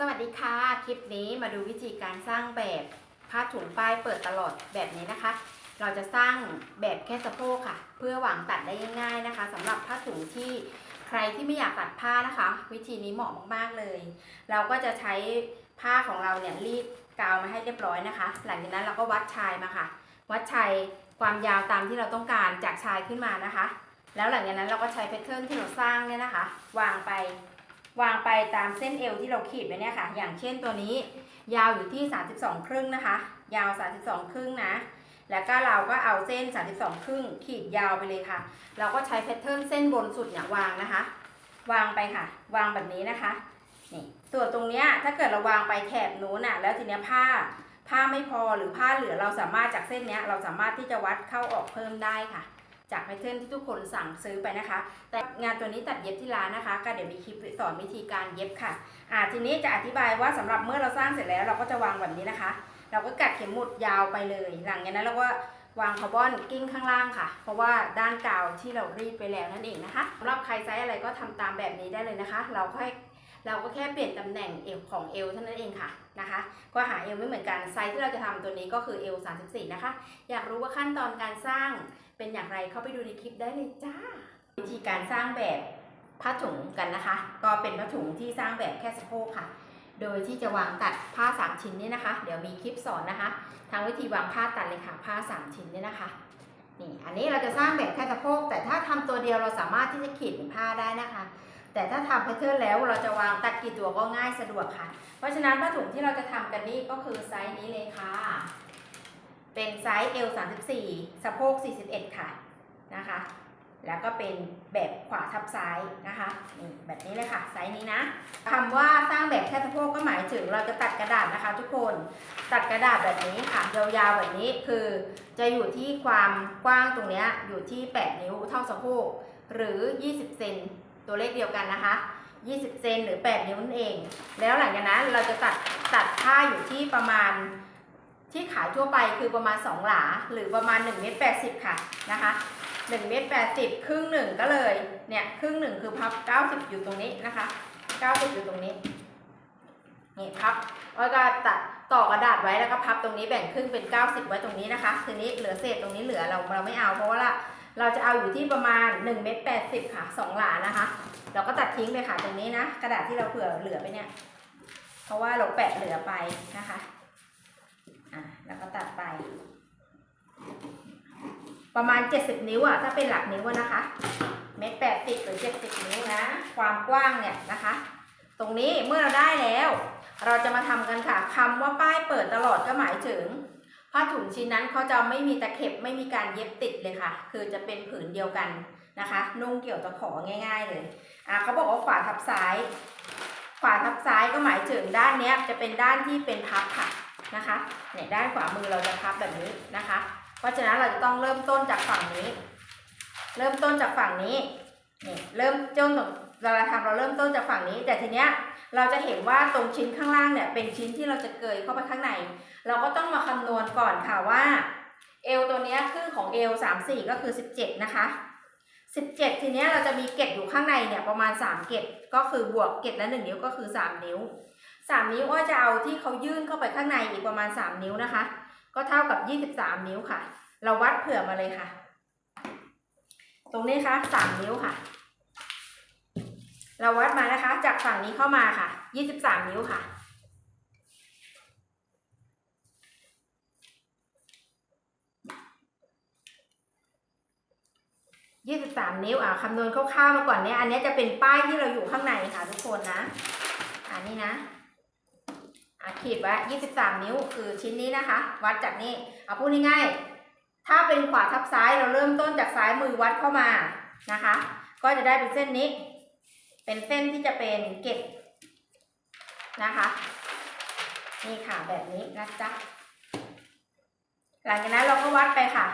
สวัสดีค่ะ คลิปนี้มาดูวิธีการสร้างแบบผ้าถุงป้ายเปิดตลอดแบบนี้นะคะ เราจะสร้างแบบแค่สะโพกค่ะ เพื่อวางตัดได้ง่ายๆนะคะสำหรับผ้าถุงที่ใครที่ไม่อยากตัดผ้านะคะ วิธีนี้เหมาะมากๆเลย เราก็จะใช้ผ้าของเราเนี่ยรีดกาวมาให้เรียบร้อยนะคะ หลังจากนั้นเราก็วัดชายมาค่ะ วัดชายความยาวตามที่เราต้องการจากชายขึ้นมานะคะ แล้วหลังจากนั้นเราก็ใช้แพทเทิร์นที่เราสร้างเนี่ยนะคะ วางไป วางไปตามเส้นเอวที่เราขีดไว้เนี่ยค่ะ อย่างเช่นตัวนี้ ยาวอยู่ที่ 32 ครึ่งนะคะ ยาว 32 ครึ่งนะ แล้วก็เราก็เอาเส้น 32 ครึ่ง ขีดยาวไปเลยค่ะ เราก็ใช้แพทเทิร์นเส้นบนสุดเนี่ยวางนะคะ วางไปค่ะ วางแบบนี้นะคะ นี่ ส่วนตรงเนี้ยถ้าเกิดเราวางไปแถบนู้นน่ะแล้วทีเนี้ยผ้า ผ้าไม่พอหรือผ้าเหลือเราสามารถจากเส้นเนี้ยเราสามารถที่จะวัดเข้าออกเพิ่มได้ค่ะ จากแพทเทิร์นที่ทุกคนสั่งซื้อไปนะคะ แต่งานตัวนี้ตัดเย็บที่ร้านนะคะ ก็เดี๋ยวมีคลิปสอนวิธีการเย็บค่ะอ่าทีนี้จะอธิบายว่าสำหรับเมื่อเราสร้างเสร็จแล้ว เราก็จะวางแบบนี้นะคะ เราก็กัดเข็มหมุดยาวไปเลย หลังจากนั้นเราก็วางคาร์บอนกิ้งข้างล่างค่ะ เพราะว่าด้านกาวที่เรารีดไปแล้วนั่นเองนะคะสำหรับใครไซส์อะไรก็ทำตามแบบนี้ได้เลยนะคะ เราค่อย เราก็แค่เปลี่ยนตำแหน่งเอวของเอวเท่านั้นเองค่ะนะคะ ก็หาเอวไม่เหมือนกันไซส์ที่เราจะทำตัวนี้ก็คือเอว34 นะคะ อยากรู้ว่าขั้นตอนการสร้างเป็นอย่างไรเข้าไปดูในคลิปได้เลยจ้า วิธีการสร้างแบบผ้าถุงกันนะคะ ก็เป็นผ้าถุงที่สร้างแบบแค่สะโพกค่ะ โดยที่จะวางตัดผ้า 3 ชิ้นนี่นะคะ เดี๋ยวมีคลิปสอนนะคะทางวิธีวางผ้าตัดเลยค่ะผ้า 3 ชิ้นนี่นะคะนี่อันนี้เราจะสร้างแบบแค่สะโพกแต่ถ้าทำตัวเดียวเราสามารถที่จะขีดเป็นผ้าได้นะคะ แต่ถ้าทำแพทเทิร์นแล้วเราจะวางตัดกี่ตัวก็ง่ายสะดวกค่ะ เพราะฉะนั้นผ้าถุงที่เราจะทำกันนี่ก็คือไซส์นี้เลยค่ะ เป็นไซส์ L 34 สะโพก 41 ค่ะนะคะ แล้วก็เป็นแบบขวาทับซ้ายนะคะนี่แบบนี้เลยค่ะไซส์นี้นะคำว่าสร้างแบบแค่สะโพกก็หมายถึงเราจะตัดกระดาษนะคะ ทุกคนตัดกระดาษแบบนี้ค่ะยาวๆแบบนี้คือ จะอยู่ที่ความกว้างตรงนี้อยู่ที่ 8 นิ้วเท่าสะโพกหรือ 20 เซน ตัวเลขเดียวกันนะคะ 20 เซนหรือ 8 นิ้วนั่นเอง แล้วหลังจากนั้นเราจะตัดตัดผ้าอยู่ที่ประมาณที่ขายทั่วไปคือประมาณ 2 หลา หรือประมาณ1เมตร80 ค่ะนะคะ1เมตร80 ครึ่งหนึ่งก็เลยเนี่ยครึ่งหนึ่งคือพับ 90 อยู่ตรงนี้นะคะ 90 อยู่ตรงนี้นี่พับแล้วก็ตัดต่อกระดาษไว้แล้วก็พับตรงนี้แบ่งครึ่งเป็น 90 ไว้ตรงนี้นะคะ ทีนี้เหลือเศษตรงนี้เหลือเราเราไม่เอาเพราะว่า เราจะเอาอยู่ที่ประมาณ1เมตร80ค่ะ2หลานะคะ เราก็ตัดทิ้งไปค่ะตรงนี้นะ กระดาษที่เราเผื่อเหลือไปเนี่ย เพราะว่าเราแปะเหลือไปนะคะอะแล้วก็ตัดไป ประมาณ 70 นิ้วอะถ้าเป็นหลักนิ้วนะคะ เมตรแปดสิบหรือ 70 นิ้วนะ ความกว้างเนี่ยนะคะ ตรงนี้เมื่อเราได้แล้ว เราจะมาทำกันค่ะคำว่าป้ายเปิดตลอดก็หมายถึง ผ้าถุงชิ้นนั้นเขาจะไม่มีตะเข็บไม่มีการเย็บติดเลยค่ะ คือจะเป็นผืนเดียวกันนะคะ นุ่งเกี่ยวตะของ่าย ๆ เลยอะเขาบอกว่าขวาทับซ้าย ขวาทับซ้ายก็หมายถึงด้านเนี้ยจะเป็นด้านที่เป็นพับค่ะนะคะเนี่ยด้านขวามือเราจะพับแบบนี้นะคะ เพราะฉะนั้นเราจะต้องเริ่มต้นจากฝั่งนี้ เริ่มต้นจากฝั่งนี้นี่เริ่มต้นเราทำเราเริ่มต้นจากฝั่งนี้ แต่ทีเนี้ย เราจะเห็นว่าตรงชิ้นข้างล่างเนี่ยเป็นชิ้นที่เราจะเกยเข้าไปข้างใน เราก็ต้องมาคำนวณก่อนค่ะว่าเอวตัวนี้ครึ่งของเอวสามสี่ก็คือสิบเจ็ดนะคะสิบเจ็ดทีนี้เราจะมีเกล็ดอยู่ข้างในเนี่ยประมาณสามเกล็ดก็คือบวกเกล็ดละหนึ่งนิ้วก็คือสามนิ้วสามนิ้วก็จะเอาที่เขายื่นเข้าไปข้างในอีกประมาณสามนิ้วนะคะ ก็เท่ากับยี่สิบสามนิ้วค่ะ เราวัดเผื่อมาเลยค่ะ ตรงนี้ค่ะสามนิ้วค่ะ เราวัดมานะคะ จากฝั่งนี้เข้ามาค่ะยี่สิบสามนิ้วค่ะ ยี่สิบสามนิ้ว อะคำนวณคร่าวๆมาก่อนเนี่ย อันนี้จะเป็นป้ายที่เราอยู่ข้างในค่ะทุกคนนะ อันนี้นะอะขีดไว้ยี่สิบสามนิ้วคือชิ้นนี้นะคะ วัดจากนี้เอาพูดง่ายๆ ถ้าเป็นขวาทับซ้ายเราเริ่มต้นจากซ้ายมือวัดเข้ามานะคะ ก็จะได้เป็นเส้นนี้ เป็นเส้นที่จะเป็นเกล็ดนะคะนี่ค่ะแบบนี้นะจ๊ะหลังจากนั้นเราก็วัดไปค่ะ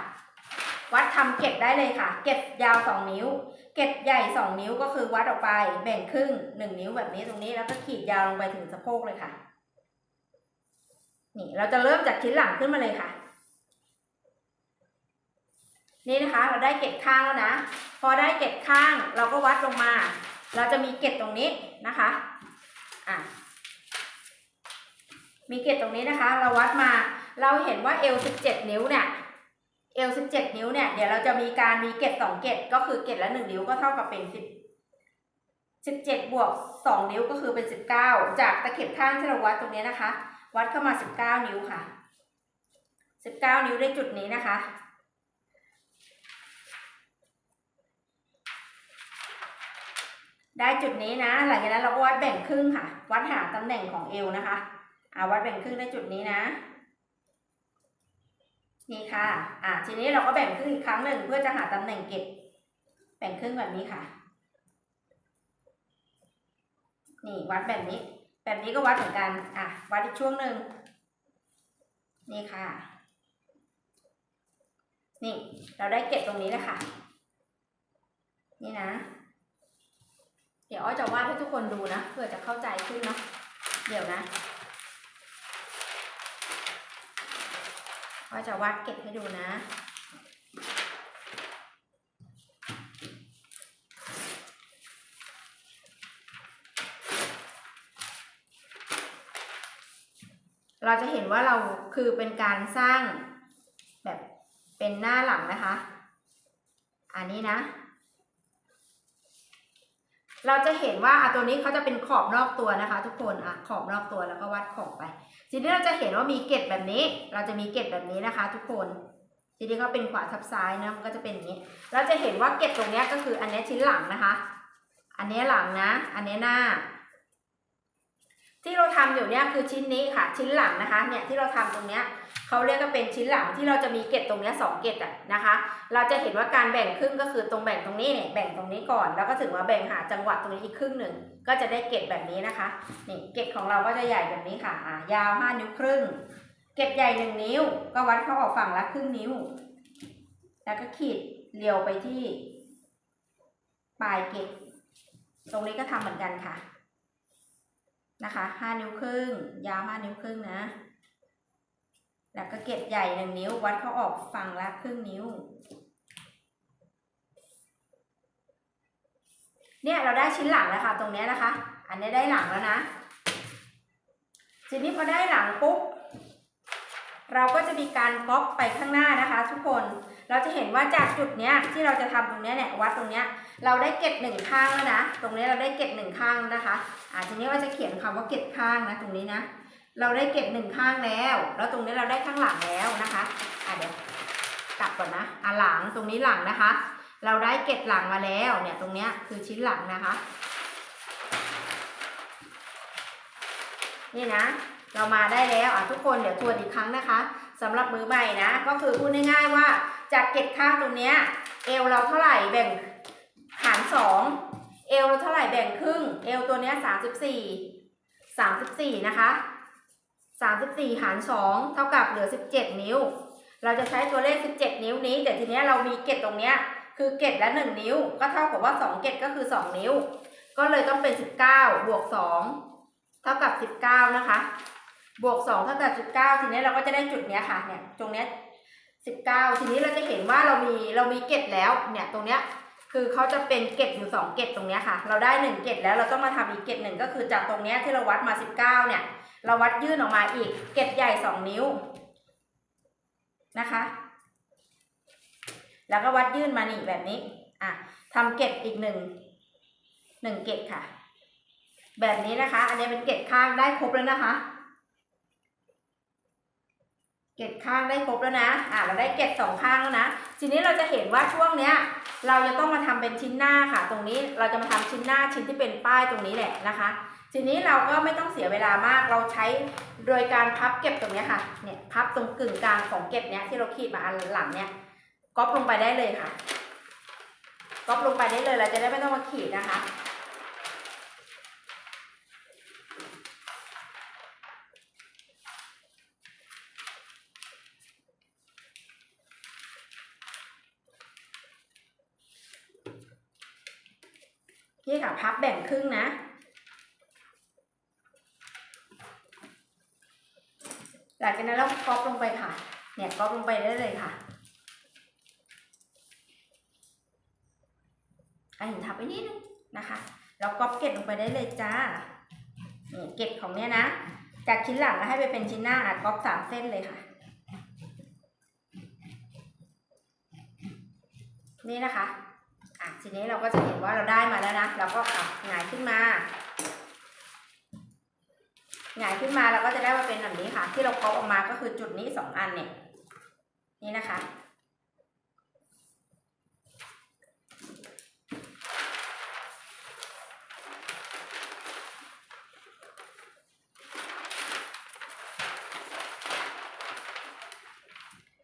วัดทำเกล็ดได้เลยค่ะ เกล็ดยาวสองนิ้ว เกล็ดใหญ่สองนิ้วก็คือวัดออกไปแบ่งครึ่งหนึ่งนิ้วแบบนี้ตรงนี้แล้วก็ขีดยาวลงไปถึงสะโพกเลยค่ะ นี่เราจะเริ่มจากชิ้นหลังขึ้นมาเลยค่ะ นี่นะคะ เราได้เกล็ดข้างแล้วนะ พอได้เกล็ดข้างเราก็วัดลงมา เราจะมีเกล็ดตรงนี้นะคะอะมีเกตตรงนี้นะคะ เราวัดมาเราเห็นว่าเอว17นิ้วเนี่ยเอว17นิ้วเนี่ยเดี๋ยวเราจะมีการมีเกต2เกตก็คือเกตละ1นิ้วก็เท่ากับเป็น10 17บวก2นิ้วก็คือเป็น19จากตะเข็บข้างที่เราวัดตรงนี้นะคะ วัดเข้ามา19นิ้วค่ะ19นิ้วได้จุดนี้นะคะ ได้จุดนี้นะ หลังจากนั้นเราก็วัดแบ่งครึ่งค่ะ วัดหาตำแหน่งของเอวนะคะอ่าวัดแบ่งครึ่งได้จุดนี้นะ นี่ค่ะอ่าทีนี้เราก็แบ่งครึ่งอีกครั้งหนึ่งเพื่อจะหาตำแหน่งเก็บ แบ่งครึ่งแบบนี้ค่ะ นี่วัดแบบนี้ แบบนี้ก็วัดเหมือนกันอะวัดอีกช่วงหนึ่งนี่ค่ะ นี่เราได้เก็บตรงนี้แล้วค่ะ นี่นะ ดี๋ยวอ้อยจะวาดให้ทุกคนดูนะเพื่อจะเข้าใจขึ้นเนาะเดี๋ยวนะอ้อยจะวาดเก็บให้ดูนะเราจะเห็นว่าเราคือเป็นการสร้างแบบเป็นหน้าหลังนะคะ อันนี้นะ เราจะเห็นว่าอะตัวนี้เขาจะเป็นขอบนอกตัวนะคะ ทุกคนอะขอบนอกตัวแล้วก็วัดขอบไป ทีนี้เราจะเห็นว่ามีเกล็ดแบบนี้ เราจะมีเกล็ดแบบนี้นะคะ ทุกคนทีนี้ก็เป็นขวาทับซ้ายนะมันก็จะเป็นอย่างนี้ เราจะเห็นว่าเกล็ดตรงเนี้ยก็คืออันนี้ชิ้นหลังนะคะ อันนี้หลังนะ อันนี้หน้า ที่เราทำอยู่เนี้ยคือชิ้นนี้ค่ะชิ้นหลังนะคะเนี่ยที่เราทำตรงเนี้ยเขาเรียกว่าเป็นชิ้นหลังที่เราจะมีเกล็ดตรงเนี้ยสองเกล็ดอะนะคะ เราจะเห็นว่าการแบ่งครึ่งก็คือตรงแบ่งตรงนี้เนี่ยแบ่งตรงนี้ก่อน แล้วก็ถึงมาแบ่งหาจังหวะตรงนี้อีกครึ่งหนึ่งก็จะได้เกล็ดแบบนี้นะคะนี่เกล็ดของเราก็จะใหญ่แบบนี้ค่ะยาวห้านิ้วครึ่ง เกล็ดใหญ่หนึ่งนิ้ว ก็วัดเข้าออกฝั่งละครึ่งนิ้ว แล้วก็ขีดเรียวไปที่ปลายเกล็ดตรงนี้ก็ทำเหมือนกันค่ะ นะคะห้านิ้วครึ่ง ยาวห้านิ้วครึ่งนะ แล้วก็เก็บใหญ่หนึ่งนิ้ว วัดเขาออกฝั่งละครึ่งนิ้ว เนี่ยเราได้ชิ้นหลังแล้วค่ะ ตรงนี้นะคะ อันนี้ได้หลังแล้วนะ ทีนี้พอได้หลังปุ๊บเราก็จะมีการก๊อปไปข้างหน้านะคะ ทุกคน เราจะเห็นว่าจากจุดเนี้ยที่เราจะทำตรงเนี้ยเนี่ยวัดตรงเนี้ย เราได้เก็บหนึ่งข้างแล้วนะ ตรงนี้เราได้เก็บหนึ่งข้างนะคะอ่าทีนี้ว่าจะเขียนคำว่าเก็บข้างนะ ตรงนี้นะ เราได้เก็บหนึ่งข้างแล้ว แล้วตรงนี้เราได้ข้างหลังแล้วนะคะอะเดี๋ยวกลับก่อนนะอะหลังตรงนี้หลังนะคะ เราได้เก็บหลังมาแล้วเนี่ยตรงเนี้ยคือชิ้นหลังนะคะ นี่นะเรามาได้แล้วอะทุกคนเดี๋ยวทวนอีกครั้งนะคะสำหรับมือใหม่นะ ก็คือพูดง่ายๆว่าจากเก็บข้างตรงเนี้ยเอวเราเท่าไหร่แบ่ง หารสองเอวเราเท่าไหร่แบ่งครึ่งเอวตัวเนี้ยสามสิบสี่สามสิบสี่นะคะสามสิบสี่หารสองเท่ากับเหลือสิบเจ็ดนิ้ว เราจะใช้ตัวเลขสิบเจ็ดนิ้วนี้ แต่ทีเนี้ยเรามีเกตตรงเนี้ยคือเกตละหนึ่งนิ้ว ก็เท่ากับว่าสองเกตก็คือสองนิ้ว ก็เลยต้องเป็นสิบเก้าบวกสองเท่ากับสิบเก้านะคะ บวกสองเท่ากับสิบเก้าทีนี้เราก็จะได้จุดเนี้ยค่ะเนี่ยตรงเนี้ยสิบเก้าทีนี้เราจะเห็นว่าเรามีเรามีเกตแล้วเนี่ยตรงเนี้ย คือเขาจะเป็นเกตอยู่สองเกตตรงนี้ค่ะ เราได้หนึ่งเกตแล้วเราต้องมาทำอีกเกตหนึ่งก็คือจากตรงนี้ที่เราวัดมาสิบเก้าเนี่ย เราวัดยื่นออกมาอีกเกตใหญ่สองนิ้วนะคะ แล้วก็วัดยื่นมานี่แบบนี้อะทำเกตอีกหนึ่งหนึ่งเกตค่ะ แบบนี้นะคะ อันนี้เป็นเกตข้างได้ครบแล้วนะคะ เกล็ดข้างได้ครบแล้วนะ อะเราได้เกล็ดสองข้างแล้วนะ ทีนี้เราจะเห็นว่าช่วงเนี้ย เราจะต้องมาทำเป็นชิ้นหน้าค่ะ ตรงนี้เราจะมาทำชิ้นหน้าชิ้นที่เป็นป้ายตรงนี้แหละนะคะ ทีนี้เราก็ไม่ต้องเสียเวลามาก เราใช้โดยการพับเก็บตรงนี้ค่ะ เนี่ยพับตรงกึ่งกลางของเก็บเนี้ยที่เราขีดมาอันหลังเนี้ยก๊อปลงไปได้เลยค่ะก๊อปลงไปได้เลย เราจะได้ไม่ต้องมาขีดนะคะ นี่ค่ะพับแบ่งครึ่งนะหลังจากนั้นเราก๊อปลงไปค่ะ เนี่ยก๊อปลงไปได้เลยค่ะไอันนี้ทับไปนิดนึงนะคะ เราก๊อปเก็บลงไปได้เลยจ้านี่เก็บของเนี้ยนะ จากชิ้นหลังแล้วให้ไปเป็นชิ้นหน้าอัดก๊อปสามเส้นเลยค่ะ นี่นะคะ อะทีนี้เราก็จะเห็นว่าเราได้มาแล้วนะ เราก็อะหงายขึ้นมาหงายขึ้นมาเราก็จะได้มาเป็นแบบนี้ค่ะ ที่เราก๊อปออกมาก็คือจุดนี้สองอันเนี่ย นี่นะคะ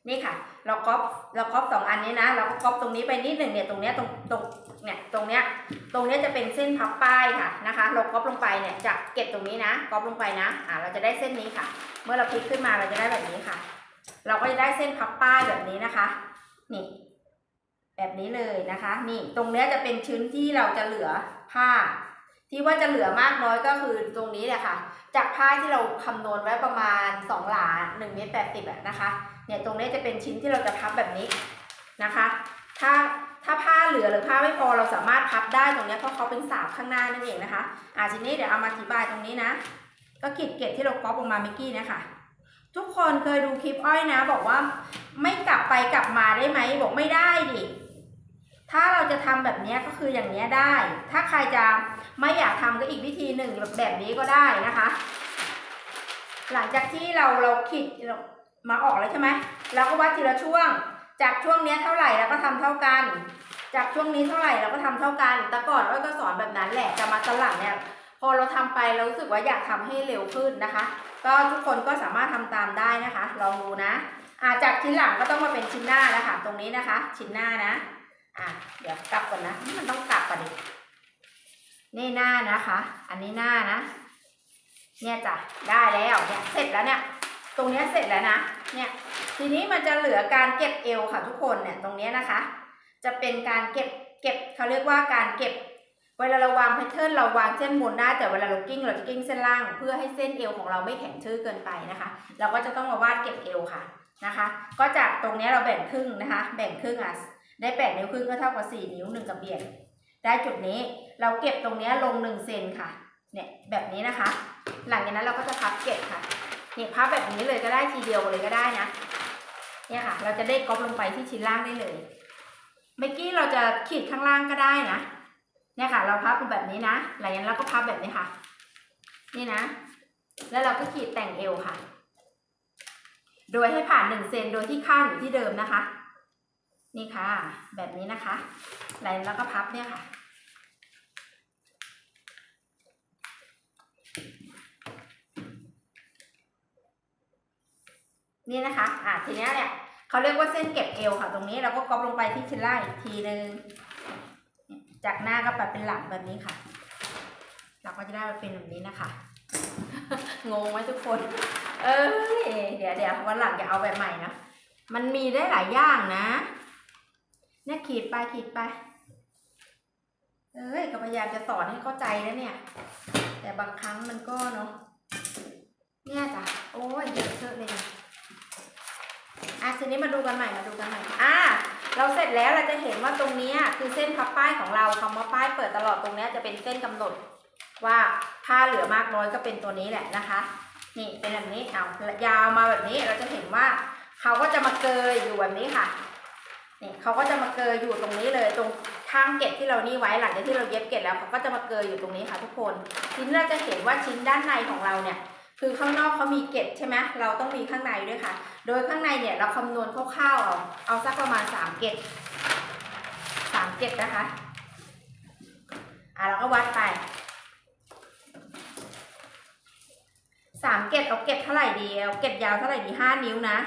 นี่ค่ะ เราก๊อปเราก๊อปสองอันนี้นะ เราก็ก๊อปตรงนี้ไปนิดหนึ่งเนี่ยตรงเนี้ยตรงตรงเนี่ยตรงเนี้ยตรงเนี้ยจะเป็นเส้นพับป้ายค่ะนะคะ เราก๊อปลงไปเนี่ยจากเก็บตรงนี้นะก๊อปลงไปนะอ่าเราจะได้เส้นนี้ค่ะ เมื่อเราพลิกขึ้นมาเราจะได้แบบนี้ค่ะ เราก็จะได้เส้นพับป้ายแบบนี้นะคะ นี่ แบบนี้เลยนะคะ นี่ตรงเนี้ยจะเป็นชิ้นที่เราจะเหลือผ้า ที่ว่าจะเหลือมากน้อยก็คือตรงนี้แหละค่ะ จากผ้าที่เราคำนวณไว้ประมาณ2หลา1เมตรแปดสิบอะนะคะ เนี่ยตรงนี้จะเป็นชิ้นที่เราจะพับแบบนี้นะคะ ถ้าถ้าผ้าเหลือหรือผ้าไม่พอเราสามารถพับได้ตรงนี้เพราะเขาเป็นสาบข้างหน้านั่นเองนะคะอ่าทีนี้เดี๋ยวเอามาอธิบายตรงนี้นะ ก็ขีดเกล็ดที่เราก๊อปออกมาเมื่อกี้นะคะทุกคนเคยดูคลิปอ้อยนะ บอกว่าไม่กลับไปกลับมาได้ไหมบอกไม่ได้ดิถ้าเราจะทำแบบเนี้ยก็คืออย่างเนี้ยได้ ถ้าใครจะไม่อยากทำก็อีกวิธีหนึ่งแบบแบบนี้ก็ได้นะคะ หลังจากที่เราเราขีดเรา มาออกแล้วใช่ไหมเราก็วัดทีละช่วง จากช่วงนี้เท่าไหร่เราก็ทำเท่ากัน จากช่วงนี้เท่าไหร่เราก็ทำเท่ากัน แต่ก่อนอ้อยก็สอนแบบนั้นแหละแต่มาตอนหลังเนี่ยพอเราทำไปเรารู้สึกว่าอยากทำให้เร็วขึ้นนะคะ ก็ทุกคนก็สามารถทำตามได้นะคะ ลองดูนะอ่าจากชิ้นหลังก็ต้องมาเป็นชิ้นหน้าแล้วค่ะ ตรงนี้นะคะ ชิ้นหน้านะอะเดี๋ยวกลับก่อนนะมันต้องกลับก่อนดินี่หน้านะคะ อันนี้หน้านะ เนี่ยจ้ะได้แล้วเนี่ยเสร็จแล้วเนี่ย ตรงนี้เสร็จแล้วนะ เนี่ย ทีนี้มันจะเหลือการเก็บเอวค่ะทุกคนเนี่ยตรงนี้นะคะ จะเป็นการเก็บเก็บเขาเรียกว่าการเก็บ เวลาเราวางแพทเทิร์นเราวางเส้นบนได้แต่เวลาเรากิ้งเราจะกิ้งเส้นล่าง เพื่อให้เส้นเอวของเราไม่แข็งทื่อเกินไปนะคะ เราก็จะต้องมาวาดเก็บเอวค่ะนะคะ ก็จากตรงนี้เราแบ่งครึ่งนะคะ แบ่งครึ่งอะได้แปดนิ้วครึ่งก็เท่ากับสี่นิ้วหนึ่งกระเบียดได้จุดนี้เราเก็บตรงนี้ลงหนึ่งเซนค่ะเนี่ยแบบนี้นะคะ หลังจากนั้นเราก็จะพับเก็บค่ะ นี่ยพับแบบนี้เลยก็ได้ทีเดียวเลยก็ได้นะ เนี่ยค่ะ เราจะได้ก๊อปลงไปที่ชิ้นล่างได้เลยเมื่อกี้เราจะขีดข้างล่างก็ได้นะ เนี่ยค่ะ เราพับแบบนี้นะหลังจากนั้นเราก็พับแบบนี้ค่ะ นี่นะ แล้วเราก็ขีดแต่งเอวค่ะ โดยให้ผ่านหนึ่งเซนโดยที่ข้างอยู่ที่เดิมนะคะ นี่ค่ะ แบบนี้นะคะแล้วแล้วก็พับเนี่ยค่ะ นี่นะคะ อะทีเนี้ยเนี่ยเขาเรียกว่าเส้นเก็บเอวค่ะ ตรงนี้เราก็ก๊อปลงไปที่ชิ้นล่างอีกทีนึงจากหน้าก็ไปเป็นหลังแบบนี้ค่ะ เราก็จะได้มาเป็นแบบนี้นะคะ งงไหมทุกคน เอ้ยเดี๋ยวเดี๋ยววันหลังอย่าเอาแบบใหม่นะมันมีได้หลายอย่างนะเนี่ยขีดไปขีดไป เอ้ยก็พยายามจะสอนให้เข้าใจแล้วเนี่ย แต่บางครั้งมันก็เนาะเนี่ยจ้ะโอ้ยเยอะเชอะเลยนะ อะทีนี้มาดูกันใหม่มาดูกันใหม่อะเราเสร็จแล้วเราจะเห็นว่าตรงนี้คือเส้นพับป้ายของเราคำว่าป้ายเปิดตลอดตรงนี้จะเป็นเส้นกำหนด ว่าผ้าเหลือมากน้อยก็เป็นตัวนี้แหละนะคะ นี่เป็นแบบนี้เอายาวมาแบบนี้เราจะเห็นว่าเขาก็จะมาเกยอยู่แบบนี้ค่ะนี่เขาก็จะมาเกยอยู่ตรงนี้เลยตรงข้างเกล็ดที่เรานี่ไว้หลังจากที่เราเย็บเกล็ดแล้วเขาก็จะมาเกยอยู่ตรงนี้ค่ะทุกคนทีนี้เราจะเห็นว่าชิ้นด้านในของเราเนี่ย คือข้างนอกเขามีเกล็ดใช่ไหมเราต้องมีข้างในด้วยค่ะ โดยข้างในเนี่ยเราคำนวณคร่าวๆเอาเอาสักประมาณสามเกล็ดสามเกล็ดนะคะอะเราก็วัดไปสามเกล็ดเอาเกล็ดเท่าไหร่ดีเอาเกล็ดยาวเท่าไหร่ดีห้านิ้วนะ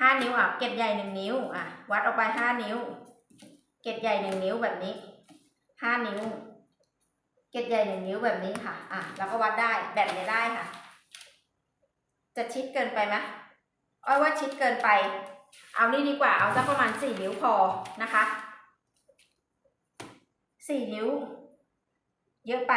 ห้านิ้วอะเกล็ดใหญ่หนึ่งนิ้วอะวัดออกไปห้านิ้ว เกล็ดใหญ่หนึ่งนิ้วแบบนี้ห้านิ้ว เกล็ดใหญ่หนึ่งนิ้วแบบนี้ค่ะอะเราก็วัดได้แบบนี้ได้ค่ะ จะชิดเกินไปไหมอ้อยว่าชิดเกินไป เอานี่ดีกว่า เอาสักประมาณสี่นิ้วพอนะคะ สี่นิ้ว เยอะไป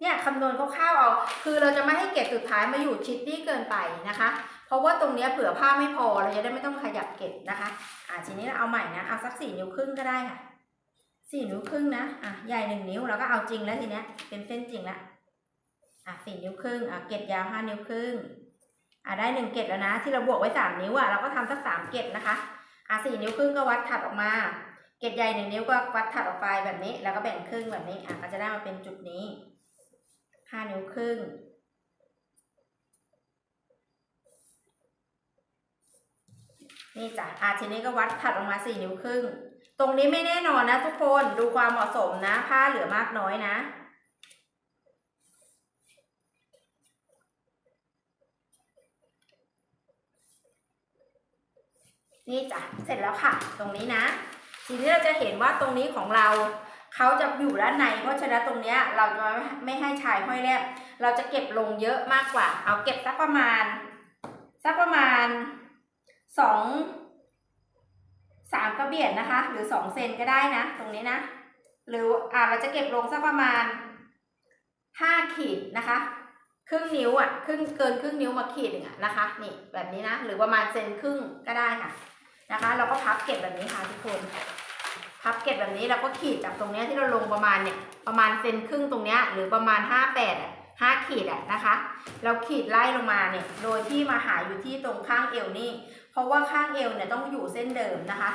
เนี่ยคำนวณคร่าวๆเอา คือเราจะไม่ให้เกรดสุดท้ายมาอยู่ชิดนี่เกินไปนะคะ เพราะว่าตรงเนี้ยเผื่อผ้าไม่พอ เราจะได้ไม่ต้องขยับเกรดนะคะ อ่าทีนี้เราเอาใหม่นะ เอาสักสี่นิ้วครึ่งก็ได้ค่ะสี่นิ้วครึ่งนะ อะ ใหญ่หนึ่งนิ้วเราก็เอาจริงแล้วทีเนี้ย เป็นเส้นจริงแล้วอะสี่นิ้วครึ่ง อะ เกล็ดยาวห้านิ้วครึ่ง อะได้หนึ่งเกล็ดแล้วนะ ที่เราบวกไว้สามนิ้วอะเราก็ทำสักสามเกล็ดนะคะอะสี่นิ้วครึ่งก็วัดถัดออกมา เกล็ดใหญ่หนึ่งนิ้วก็วัดถัดออกไปแบบนี้ แล้วก็แบ่งครึ่งแบบนี้อะก็จะได้มาเป็นจุดนี้ห้านิ้วครึ่งนี่จ้ะอะทีนี้ก็วัดถัดออกมาสี่นิ้วครึ่ง ตรงนี้ไม่แน่นอนนะทุกคนดูความเหมาะสมนะ ผ้าเหลือมากน้อยนะ นี่จ้ะเสร็จแล้วค่ะ ตรงนี้นะ ทีนี้เราจะเห็นว่าตรงนี้ของเราเขาจะอยู่ด้านใน เพราะฉะนั้นตรงเนี้ยเราจะไม่ให้ชายห้อยแลบเราจะเก็บลงเยอะมากกว่า เอาเก็บสักประมาณสักประมาณสองสามกระเบียดนะคะ หรือสองเซนก็ได้นะ ตรงนี้นะ หรืออ่าเราจะเก็บลงสักประมาณห้าขีดนะคะ ครึ่งนิ้วอะครึ่งเกินครึ่งนิ้วมาขีดหนึ่งอะนะคะ นี่แบบนี้นะ หรือประมาณเซนครึ่งก็ได้ค่ะ นะคะ เราก็พับเก็บแบบนี้ค่ะทุกคน พับเก็บแบบนี้เราก็ขีดจากตรงเนี้ยที่เราลงประมาณเนี่ย ประมาณเซนครึ่งตรงเนี้ยหรือประมาณห้าแปดอะห้าขีดอะนะคะ เราขีดไล่ลงมาเนี่ย โดยที่มาหาอยู่ที่ตรงข้างเอวนี่ เพราะว่าข้างเอวเนี่ยต้องอยู่เส้นเดิมนะคะ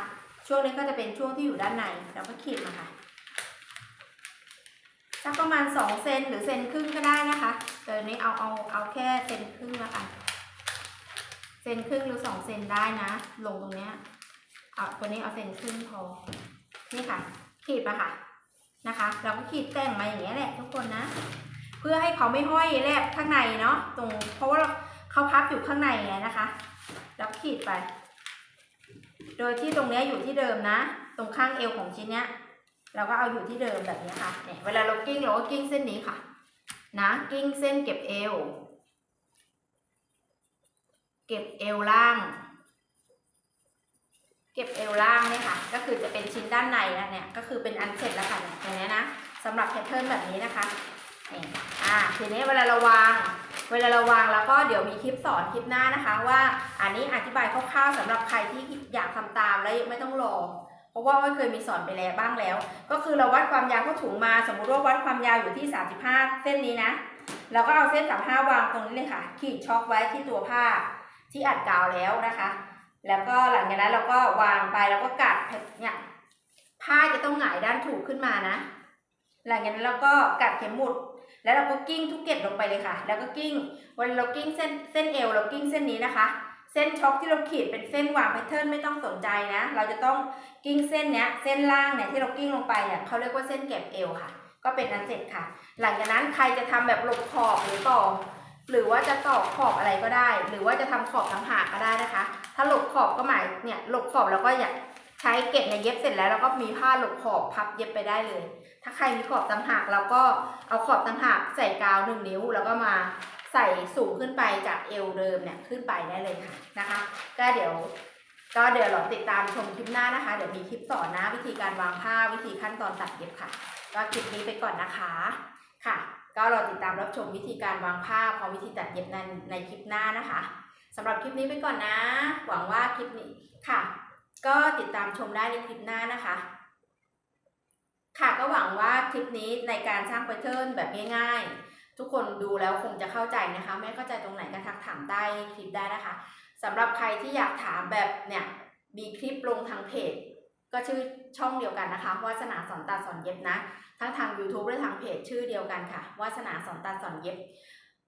ช่วงนี้ก็จะเป็นช่วงที่อยู่ด้านในเราก็ขีดมาค่ะสักประมาณสองเซนหรือเซนครึ่งก็ได้นะคะแต่นนี้เอาเอาเอาแค่เซนครึ่งแล้วกัน เซนครึ่งหรือสองเซนได้นะ ลงตรงเนี้ยเอาตัวนี้เอาเซนครึ่งพอ นี่ค่ะ ขีดมาค่ะนะคะ เราก็ขีดแต่งมาอย่างเงี้ยแหละทุกคนนะ เพื่อให้เขาไม่ห้อยแลบข้างในเนาะตรง เพราะว่าเขาพับอยู่ข้างในไงนะคะแล้วขีดไป โดยที่ตรงเนี้ยอยู่ที่เดิมนะ ตรงข้างเอวของชิ้นเนี้ย เราก็เอาอยู่ที่เดิมแบบนี้ค่ะเนี่ยเวลาเรากิ้งเราก็กิ้งเส้นนี้ค่ะ นะกิ้งเส้นเก็บเอว เก็บเอวล่าง เก็บเอวล่างเนี่ยค่ะ ก็คือจะเป็นชิ้นด้านในนะเนี่ย ก็คือเป็นอันเสร็จแล้วค่ะเนี่ยอย่างนี้นะสำหรับแพทเทิร์นแบบนี้นะคะนี่อ่าทีนี้เวลาเราวาง เวลาเราวางแล้วก็เดี๋ยวมีคลิปสอนคลิปหน้านะคะ ว่าอันนี้อธิบายคร่าวๆสำหรับใครที่อยากทำตามแล้วไม่ต้องรอเพราะว่าอ้อยเคยมีสอนไปแล้วบ้างแล้ว ก็คือเราวัดความยาวเข้าถุงมา สมมุติว่าวัดความยาวอยู่ที่ 35 เส้นนี้นะ เราก็เอาเส้น 35 วางตรงนี้เลยค่ะ ขีดช็อกไว้ที่ตัวผ้า ที่อัดกาวแล้วนะคะ แล้วก็หลังจากนั้นเราก็วางไปแล้วก็กัดเนี่ยผ้าจะต้องหงายด้านถูกขึ้นมานะ หลังจากนั้นเราก็กัดเข็มหมุด แล้วเราก็กิ้งทุกเกล็ดลงไปเลยค่ะ แล้วก็กิ้งวันเรากิ้งเส้นเส้นเอวเรากิ้งเส้นนี้นะคะ เส้นช็อคที่เราขีดเป็นเส้นวางแพทเทิร์นไม่ต้องสนใจนะ เราจะต้องกิ้งเส้นเนี้ยเส้นล่างเนี่ยที่เรากิ้งลงไปเนี่ยเขาเรียกว่าเส้นเก็บเอวค่ะ ก็เป็นอันเสร็จค่ะ หลังจากนั้นใครจะทำแบบหลบขอบหรือต่อ หรือว่าจะต่อขอบอะไรก็ได้ หรือว่าจะทำขอบทั้งหากก็ได้นะคะ ถ้าหลบขอบก็หมายเนี่ยหลบขอบเราก็อยากใช้เก็บเนี่ยเย็บเสร็จแล้วเราก็มีผ้าหลบขอบพับเย็บไปได้เลย ถ้าใครมีขอบต่างหากเราก็เอาขอบต่างหากใส่กาวหนึ่งนิ้ว แล้วก็มาใส่สูงขึ้นไปจากเอวเดิมเนี่ยขึ้นไปได้เลยค่ะนะคะ ก็เดี๋ยวก็เดี๋ยวเราติดตามชมคลิปหน้านะคะ เดี๋ยวมีคลิปสอนนะวิธีการวางผ้าวิธีขั้นตอนตัดเย็บค่ะ ก็คลิปนี้ไปก่อนนะคะค่ะ ก็เราติดตามรับชมวิธีการวางผ้าพร้อมวิธีตัดเย็บในในคลิปหน้านะคะสำหรับคลิปนี้ไปก่อนนะ หวังว่าคลิปนี้ค่ะ ก็ติดตามชมได้ในคลิปหน้านะคะ ค่ะก็หวังว่าคลิปนี้ในการสร้างแพทเทิร์นแบบง่ายๆ ทุกคนดูแล้วคงจะเข้าใจนะคะไม่เข้าใจตรงไหนก็ทักถามใต้คลิปได้นะคะสำหรับใครที่อยากถามแบบเนี่ยมีคลิปลงทางเพจ ก็ชื่อช่องเดียวกันนะคะวาสนาสอนตัดสอนเย็บนะ ทั้งทาง YouTube และทางเพจชื่อเดียวกันค่ะวาสนาสอนตัดสอนเย็บ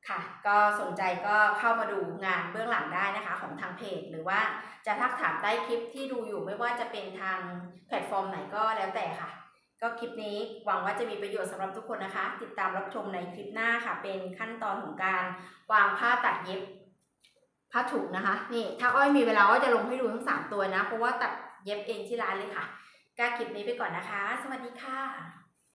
ค่ะ ก็สนใจก็เข้ามาดูงานเบื้องหลังได้นะคะของทางเพจ หรือว่าจะทักถามใต้คลิปที่ดูอยู่ไม่ว่าจะเป็นทางแพลตฟอร์มไหนก็แล้วแต่ค่ะ ก็คลิปนี้หวังว่าจะมีประโยชน์สำหรับทุกคนนะคะ ติดตามรับชมในคลิปหน้าค่ะ เป็นขั้นตอนของการวางผ้าตัดเย็บผ้าถุงนะคะนี่ถ้าอ้อยมีเวลาอ้อยจะลงให้ดูทั้งสามตัวนะ เพราะว่าตัด เย็บเองที่ร้านเลยค่ะกาคลิปนี้ไปก่อนนะคะ สวัสดีค่ะ